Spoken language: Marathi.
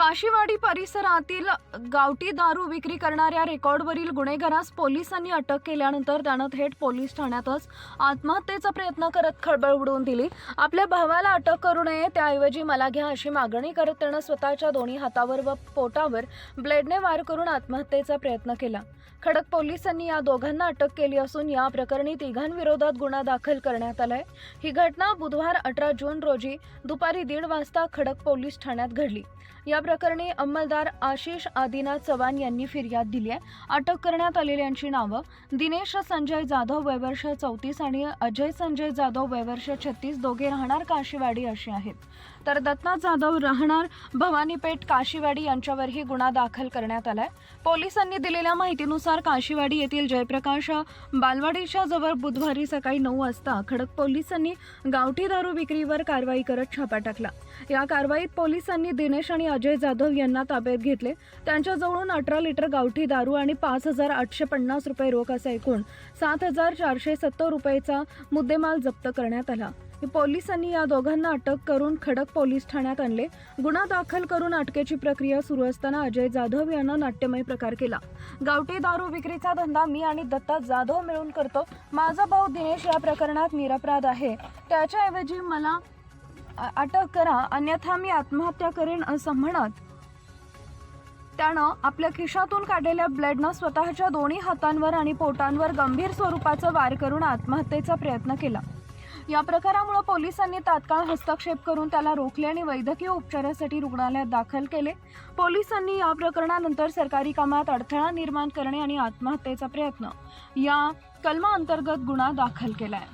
काशीवाडी परिसरातील गावठी दारू विक्री करणाऱ्या रेकॉर्डवरील गुन्हेगारास पोलिसांनी अटक केल्यानंतर त्यानं थेट पोलीस ठाण्यातच आत्महत्येचा प्रयत्न करत खळबळ उडवून दिली. आपल्या भावाला अटक करू नये त्याऐवजी मला घ्या अशी मागणी करत त्यानं स्वतःच्या दोन्ही हातावर व पोटावर ब्लेडने वार करून आत्महत्येचा प्रयत्न केला. खडक पोलिसांनी या दोघांना अटक केली असून या प्रकरणी तिघांविरोधात गुन्हा दाखल करण्यात आलाय. ही घटना बुधवार अठरा जून रोजी दुपारी दीड वाजता खडक पोलीस ठाण्यात घडली. या प्रकरणी अंमलदार आशिष आदिनाथ चव्हाण यांनी फिर्याद दिली आहे अटक करण्यात आलेल्यांची नावं दिनेश संजय जाधव वयवर्ष चौतीस आणि अजय संजय जाधव वयवर्ष छत्तीस दोघे राहणार काशीवाडी अशी आहेत. तर दत्ता जाधव राहणार भवानीपेठ काशीवाडी यांच्यावरही गुन्हा दाखल करण्यात आलाय. पोलिसांनी दिलेल्या माहितीनुसार काशीवाडी येथील जयप्रकाश बालवाडीच्या जवळ बुधवारी सकाळी नऊ वाजता खडक पोलिसांनी गावठी दारू विक्रीवर कारवाई करत छापा टाकला. या कारवाईत पोलिसांनी दिनेश आणि अजय जाधव यांना ताब्यात घेतले. त्यांच्याजवळून अठरा लिटर गावठी दारू आणि पाच हजार आठशे पन्नास रुपये रोख असा एकूण सात हजार चारशे सत्तर रुपयेचा मुद्देमाल जप्त करण्यात आला. पोलिसांनी या दोघांना अटक करून खडक पोलीस ठाण्यात आणले. गुन्हा दाखल करून अटकेची प्रक्रिया सुरू असताना अजय जाधव यानं नाट्यमय प्रकार केला. गावठी दारू विक्रीचा धंदा मी आणि दत्ता जाधव मिळून करतो. माझा भाऊ दिनेश या प्रकरणात निरपराध आहे. त्याच्याऐवजी मला अटक करा अन्यथा मी आत्महत्या करेन असं म्हणत त्यानं आपल्या खिशातून काढलेल्या ब्लेडनं स्वतःच्या दोन्ही हातांवर आणि पोटांवर गंभीर स्वरूपाचा वार करून आत्महत्येचा प्रयत्न केला. या प्रकारामुळे पोलिसांनी तात्काळ हस्तक्षेप करून त्याला रोखले आणि वैद्यकीय उपचारासाठी रुग्णालयात दाखल केले. पोलिसांनी या प्रकरणानंतर सरकारी कामात अडथळा निर्माण करणे आणि आत्महत्येचा प्रयत्न या कलमा अंतर्गत गुन्हा दाखल केलाय.